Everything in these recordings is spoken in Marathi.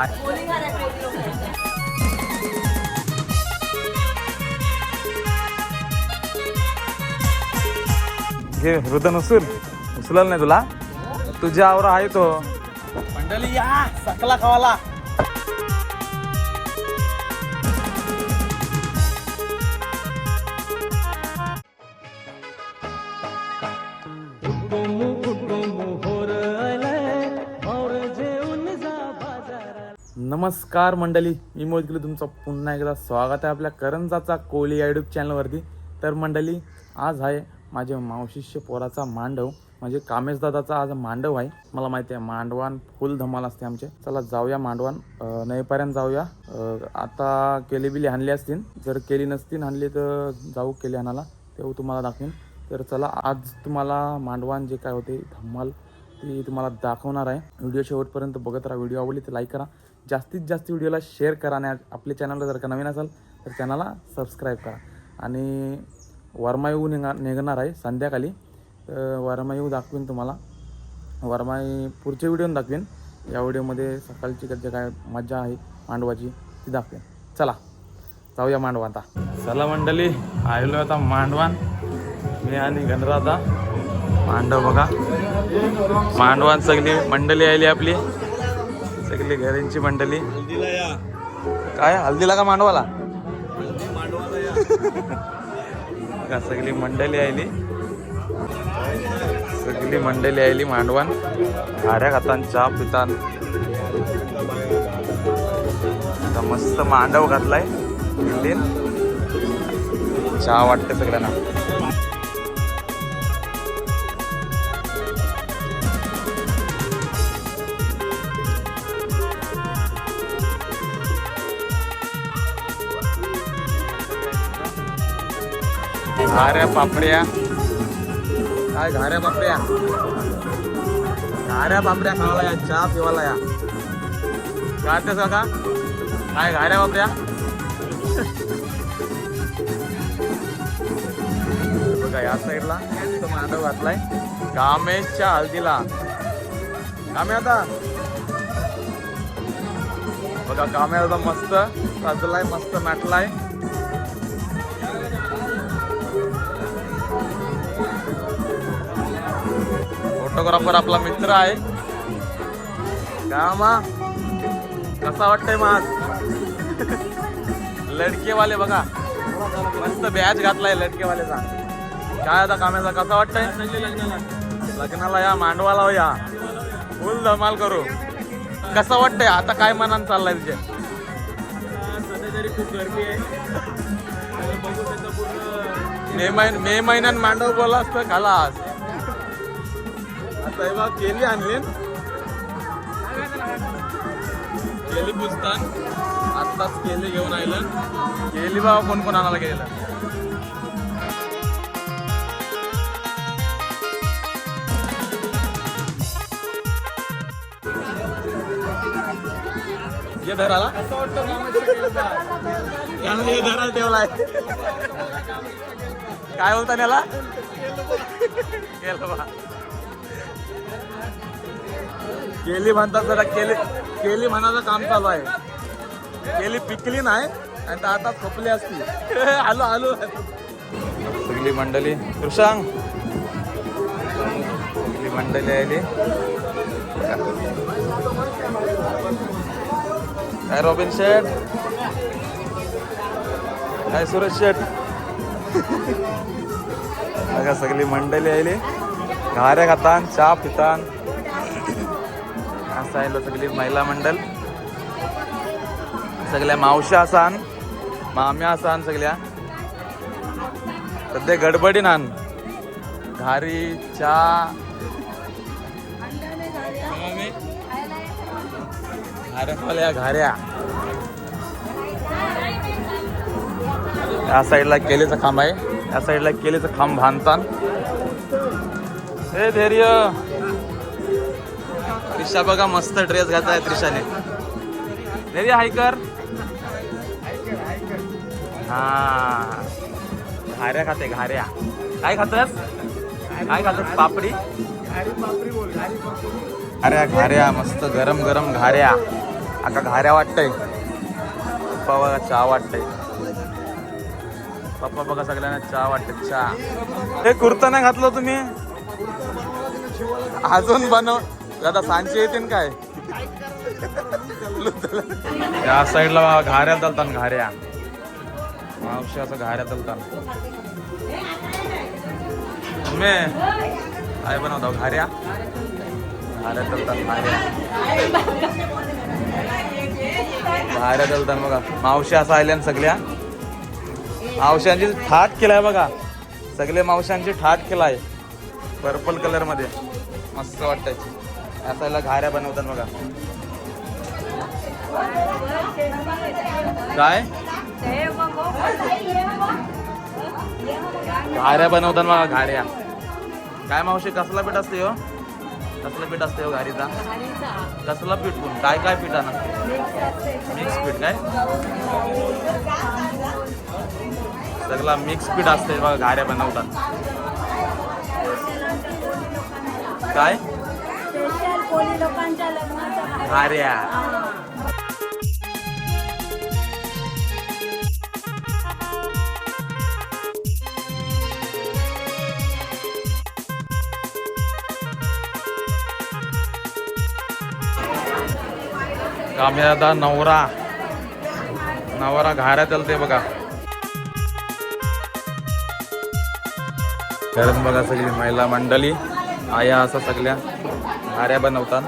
घे हृदय उचल. उचलल नाही तुला? तुझ्या आवरा आहे तो. मंडळी या सकला खावाला. नमस्कार मंडळी मी मोजगिरी तुमचं पुन्हा एकदा स्वागत आहे आपल्या करंजाचा कोहली यूट्यूब चॅनलवरती तर मंडळी आज आहे माझे मावशिष्य पोराचा मांडव. म्हणजे कामेश दादाचा आज मांडव आहे. मला माहिती आहे मांडवान फुल धमाल असते आमचे. चला जाऊया मांडवान. अं, जाऊया. आता केली बिली हाणली असतील. जर केली नसतील हाणली तर जाऊ केली हाणाला. तेव्हा तुम्हाला दाखवीन. तर चला आज तुम्हाला मांडवान जे काय होते धमाल ती तुम्हाला दाखवणार आहे. व्हिडिओ शेवटपर्यंत बघत राहा. व्हिडिओ आवडली तर लाईक करा. जास्तीत जास्त व्हिडिओला शेअर करा आणि आपल्या चॅनलला जर का नवीन असाल तर चॅनलला सबस्क्राईब करा. आणि वर्मायू निघा निघणार आहे संध्याकाळी. तर वरमायू दाखवीन तुम्हाला. वर्माई पुढचे व्हिडिओ दाखवेन. या व्हिडिओमध्ये सकाळची जे काय मजा आहे मांडवाची ती दाखवेन. चला जाऊया मांडवा आता. चला मंडळी आलेलो आता मांडवान. मी आणि गणराधा. मांडव बघा. मांडवान सगळी मंडळी आली आपली. सगळी घरांची मंडळी. काय हल्दीला का मांडवाला? का सगळी मंडळी आली सगळी मंडळी आली मांडवान. गाऱ्या खातान चहा पितान. मस्त मांडव घातलाय. चहा वाटते सगळ्यांना. घाऱ्या पापड्या. काय घाऱ्या पापड्या? घाऱ्या पापड्या खावाला या चहा पिवाला या. काय ते हो का? काय घाऱ्या पापड्या? बघा या साईडला माधव घातलाय. कामेशच्या हळदीला. कामे आता. बघा कामे आता मस्त सजलाय मस्त नाटलाय फोटोग्राफर आपला मित्र आहे. कामा कसा वाटतंय मास? लडकेवाले बघा. मस्त बॅच घातलाय लडकेवाल्याचा. काय आता कामाचा कसा वाटतंय? लग्नाला या मांडवाला हो या. फुल धमाल करू. कसं वाटतंय? आता काय मनान चाललंय तुझे? सध्या तरी खूप गरमी आहे मे महिन्यात मांडव बोला असतं खालास. आता हे बघ केली आणली केली पुसतान आत्ताच केली घेऊन आलं केली बाबा कोण कोण आणायला गेलं? ये धराला. हे धराला ठेवलाय. काय बोलता त्याला? केलं बा. केली म्हणतात जरा केली केली म्हणाचं काम चालू आहे. केली पिकली नाही आणि आता खोपली असती. आलो आलो. सगळी मंडळी कृषांग सगळी मंडळी आली. काय रॉबिन शेठ? काय सुरेश शेठ? बघा सगळी मंडळी आली. घाऱ्या खातान चहा पितान. असं सगळी महिला मंडळ सगळ्या मावश्या असान माम्या असान सगळ्या. सध्या गडबडी नान घारी चा घाऱ्या घाऱ्या. या साईडला केलीचं खांब आहे. या साईडला केलीचं खांब बांधतान हे धैर्य. त्रिशा बघा मस्त ड्रेस घातलाय त्रिशाने. रेडी हाय कर हा. घाऱ्या खाते घाऱ्या. काय खातस? काय खातस पापडी? घाऱ्या घाऱ्या मस्त गरम गरम घाऱ्या. आता घाऱ्या वाटतंय. पप्पा बघा चहा वाटतंय. पप्पा बघा सगळ्यांना चहा वाटत चहा. हे कुर्ता नाही घातलं तुम्ही? अजून बनव दादा सांचे येतील काय? या साईडला घाऱ्या चालतात घाऱ्या. मावशी असं घाऱ्या चालतात काय बनवता घाऱ्या. घाऱ्या चालतात घाऱ्या. घाऱ्या चालतात बघा. मावशी असं आल्या सगळ्या. मावशांची थाट केलाय बघा. सगळे मावशांची थाट केलाय. पर्पल कलरमध्ये. मस्त वाटतंय असायला घाऱ्या बनवतात बघा. काय? घाऱ्या बनवतात बघा घाऱ्या. काय मावशी कसला पीठ असते हो? कसलं पीठ असते हो घारीचा? कसला पीठ कोण? काय काय पीठ आण? मिक्स पीठ काय? सगळा मिक्स पीठ असते बघा घाऱ्या बनवतात. काय? कोळी लोकांच्या लग्नाचा अरे घाऱ्या नवरा. नवरा घाऱ्या चालते बघा. घरात बघा सगळी महिला मंडळी. आया असा सगळ्या. घाऱ्या बनवतात.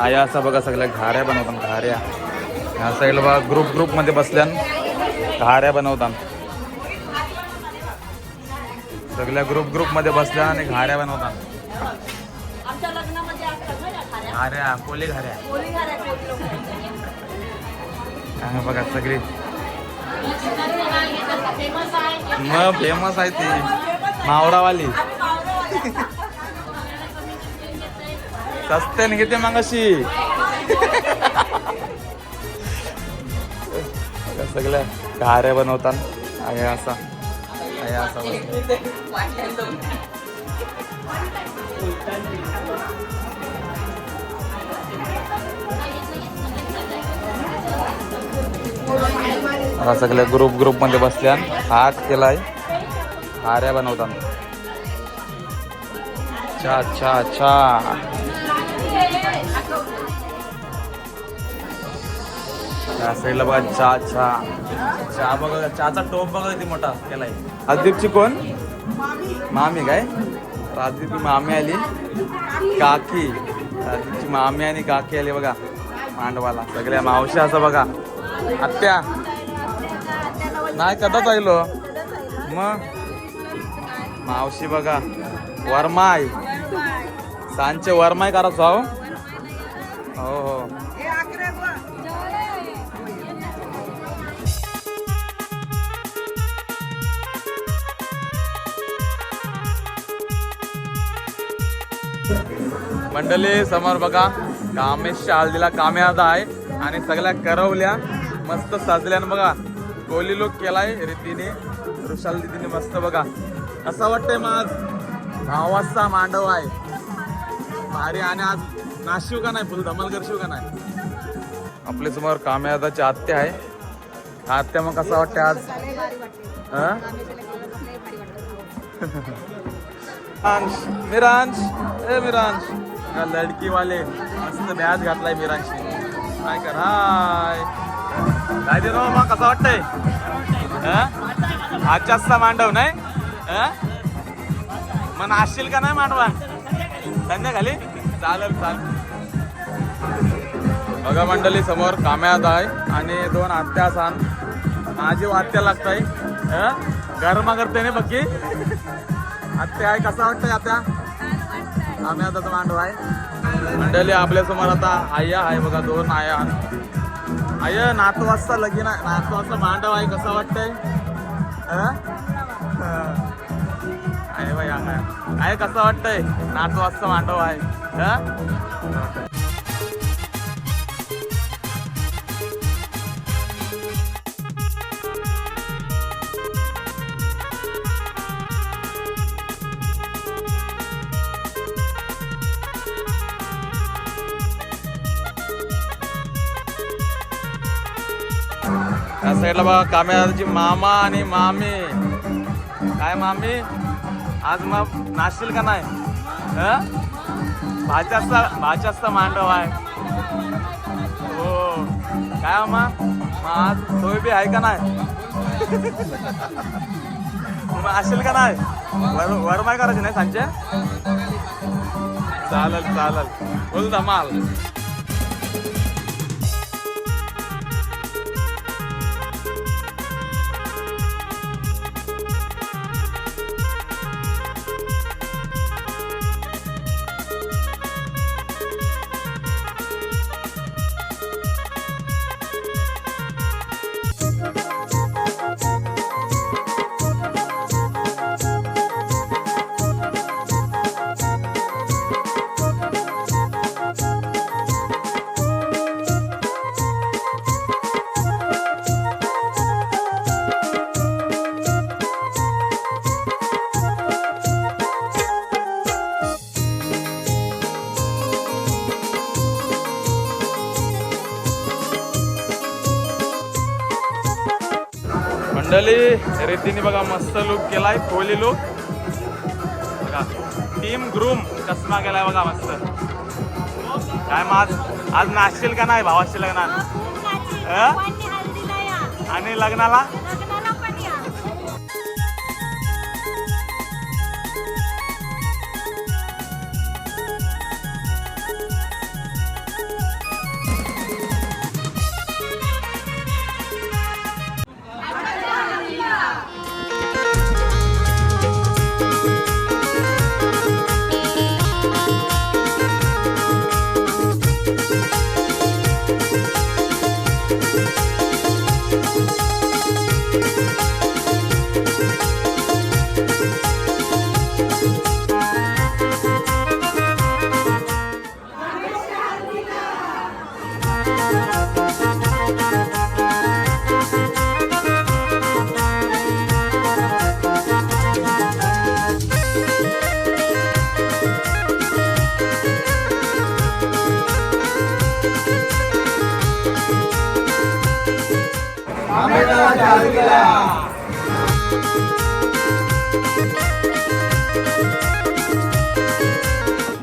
आया असं बघा सगळ्या घाऱ्या बनवतात घाऱ्या ह्या साईडला बघा ग्रुप ग्रुपमध्ये बसल्यान घाऱ्या बनवतात. सगळ्या ग्रुप ग्रुपमध्ये बसल्या आणि घाऱ्या बनवतात. घाऱ्या कोली बघा सगळी. मग फेमस आहे ती. मावरावाली सस्त्याने घेते मागाशी सगळ्या घाऱ्या बनवतात आहे असा. आहे असा बसला. आता सगळ्या ग्रुप ग्रुपमध्ये मध्ये बसल्या हात केलाय. हाऱ्या बनवतात चा चा चा त्या साईडला बघा चा चा चा बघा चहाचा टोप बघा किती मोठा केलाय. राजदीपची कोण? मामी. काय? राजदीपची मामी आली. काकी. राजदीपची मामी आणि काकी आली बघा. मांडवाला. सगळ्या मावशी असं बघा. आत्या. नाही कदाच आयलो. मग? मावशी बघा. वरमाय सांचे वरमाय करा साव हो हो. मंडळी समोर बघा कामेश हळदीला कामे आता आहे आणि सगळ्या करवल्या मस्त सजल्यान बघा कोली लोक केलाय रीतीने ऋषाल दिदीने मस्त बघा. असं वाटतंय मग गावाचा मांडव आहे. भारी आणि आज नाशिव का नाही फुल? धमाल करशिव का नाही? आपल्यासमोर कामयादाची आत्या आहे. आत्या मग कसं वाटतं आज? हं? मिरांश मिरांश ए मिरांश. या लडकीवाले मस्त बॅच घातलाय मिरांशी काय कर? हाय. काय दे मग कसं वाटतंय? हं? आजच्या असता मांडव नाही? हं? मग नाचशील का नाही मांडवा? संध्याकाळी चालेल चालेल बघा मंडळी समोर काम्यात आहे आणि दोन आत्या सान माझी आत्या लागत आहे गरमा करते ना बघी आत्या आहे कसं वाटतंय आत्या? आम्ही आता मांडव आहे. मंडळी आपल्यासमोर आता आया आहे बघा दोन आया. आय नातू वाजता लगीन आहे. नातू वाजता मांडव आहे कसं वाटतंय? आहे बघा आहे कसं वाटतंय? नाच असं मांडव आहे. हा? या साईडला बघा कामेची मामा आणि मामी. काय मामी? आज मग नाचशील का नाही? हं? भाच्याचा भाच्याचा मांडव आहे. हो. काय हो मग? मग आज सोय बी आहे का नाही? मग असेल का नाही? वर वरमाय करायची नाही सांगचे चालेल चालेल. बोल धमाल. रेतीने बघा मस्त लुक केलाय कोहली लुक बघा टीम ग्रूम चष्मा केलाय बघा मस्त. काय मग आज? आज नाचशील का नाही भावाशी लग्नात? आणि लग्नाला?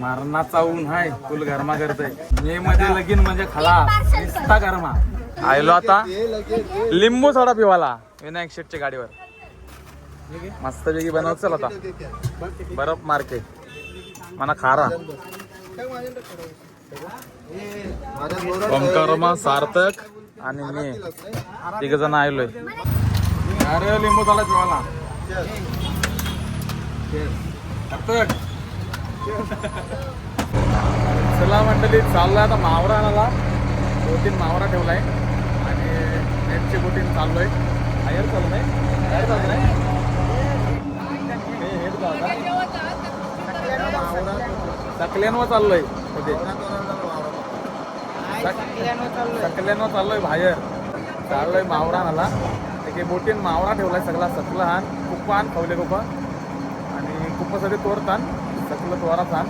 मारणाचा ऊन हाय फुल गरमा करतय. मे मध्ये लगीन म्हणजे खला. निस्ता गरमा. आयलो आता. लिंबू सोडा पिवाला. विनायक शेटच्या गाडीवर. मस्त पैकी बनवत चल आता. बरफ मार्के मना खारा. ओमकारमा सार्थक आणि मी. तिघ जण आलोय अरे लिंबू सोडा पिवाला. सार्थक. चला मंडळी चाललोय आता मावरा आणाला दोन तीन मावरा ठेवलाय. आणि नेटची बोटीन चाललोय. हायर चालू नाही काय चालू नाही हे हेच गाव सकल्यांवर चाललोय. कधी सकल्यांवर चाललोय बाहेर. चाललोय मावरा आणाला ते बोटीन मावरा ठेवलाय सगळा सकला हान कुप्पा आण खवले कुप्पा आणि कुप्पासाठी तोरतान. सकलं तोरात आण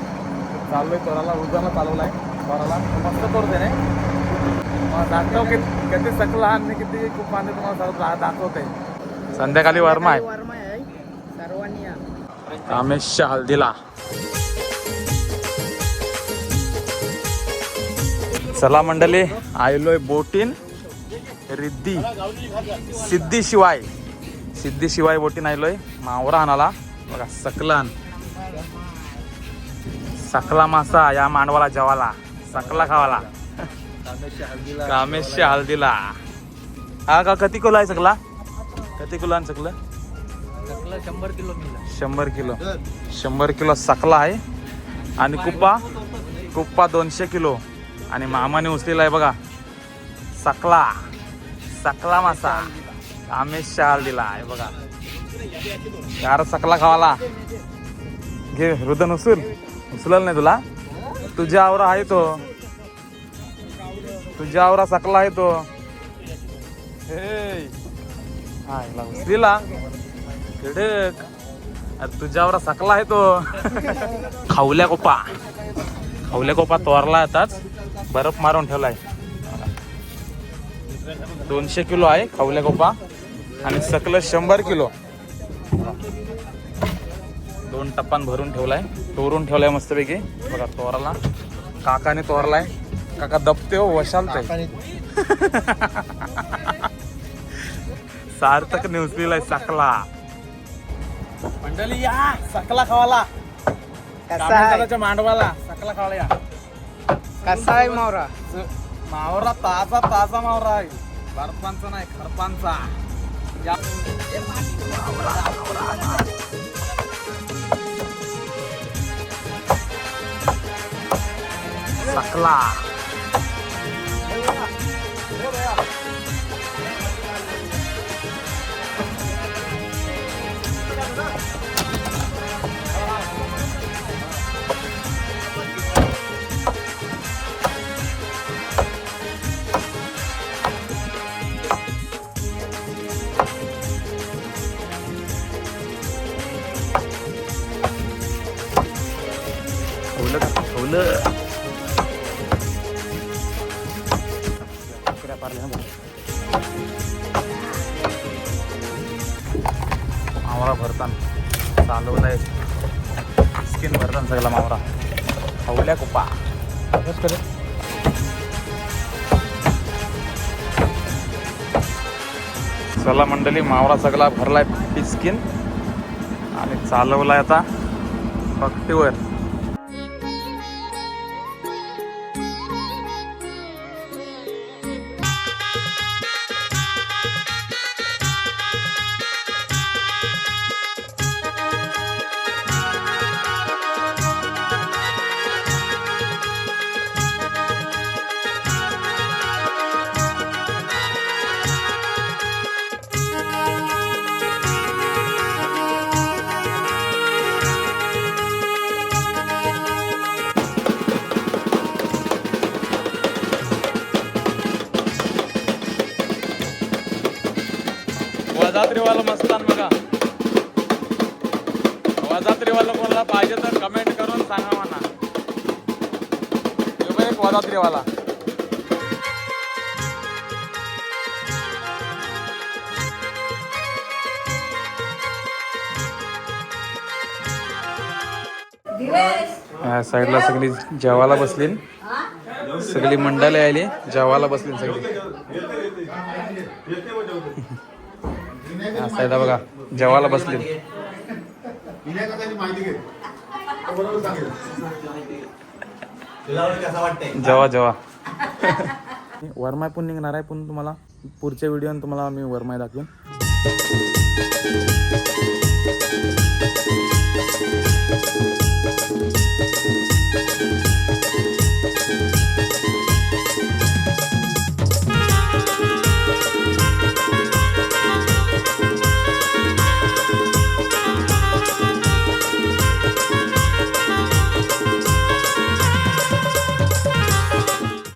चाललोय तोराला उजाला चालवलाय तोराला मस्त तोरते रे. मग दाखव की किती सकलं आणि किती खूप पाणी तुम्हाला सर्व दाखवते संध्याकाळी वर्मा आहे. कामेशच्या हल्दीला. चला मंडळी आयलोय बोटीन रिद्धी. सिद्धी शिवाय. सिद्धी शिवाय बोटीन आयलोय. मावरा आणाला. बघा सकलान सकला मासा या मांडवाला जेवाला सकला खावाला कामेशच्या हल्दीला हा का कती किलो आहे सकला? कती किलो आहे सकलं? शंभर किलो. शंभर किलो शंभर किलो सकला आहे. आणि कुप्पा? कुप्पा दोनशे किलो. आणि मामाने उचलेला आहे बघा. सकला. सकला मासा. कामेशच्या दिला आहे बघा. यार सकला खावाला घे रुदन उसूल उचलल नाही तुला? तुझ्या आवरा आहे तो. तुझ्या आवरा सकला आहे तो. उचलीला. किडक अरे तुझ्यावर सकला आहे तो. खावल्या कोपा. खावल्या कोपा तोरला आताच. बर्फ मारून ठेवलाय. दोनशे किलो आहे खवल्या कोपा. आणि सकल शंभर किलो. दोन टप्पान भरून ठेवलाय. तोरून ठेवलाय मस्तपैकी. बघा तोराला. काकाने तोरलाय. काका दबते हो वशालते सार्थक न्यूजलीला सकला. मंडळी या सकला खावाला. कामेश्वराच्या मांडवाला. सकला खावाला या. कसा आहे मावरा? मावरा ताजा ताजा मावरा आहे. बर्फांचा नाही खरपांचा. या सकला ठेवलं का ठेवलं उकड्या पारल्या ना भाऊ. मावरा भरताना. चालवलाय. स्किन भरताना सगळा मावरा. खवल्या कुपा. असंच करे चला मंडळी मावरा सगळा भरलाय पिस्किन आणि चालवलाय आता पट्टीवर वजात्रीवाला मस्तान बघा. वजात्रीवाला कोणाला पाहिजे तर कमेंट करून सांगा म्हणा. एक वजात्रीवाला या साईडला सगळी जेवायला बसली सगळी मंडळी आली जेवायला बसली सगळी. सायदा बघा. जेवायला बसले. जेवा जेवा. वरमाय पण निघणार आहे पण तुम्हाला पुढच्या व्हिडिओ तुम्हाला मी वरमाय दाखवेन.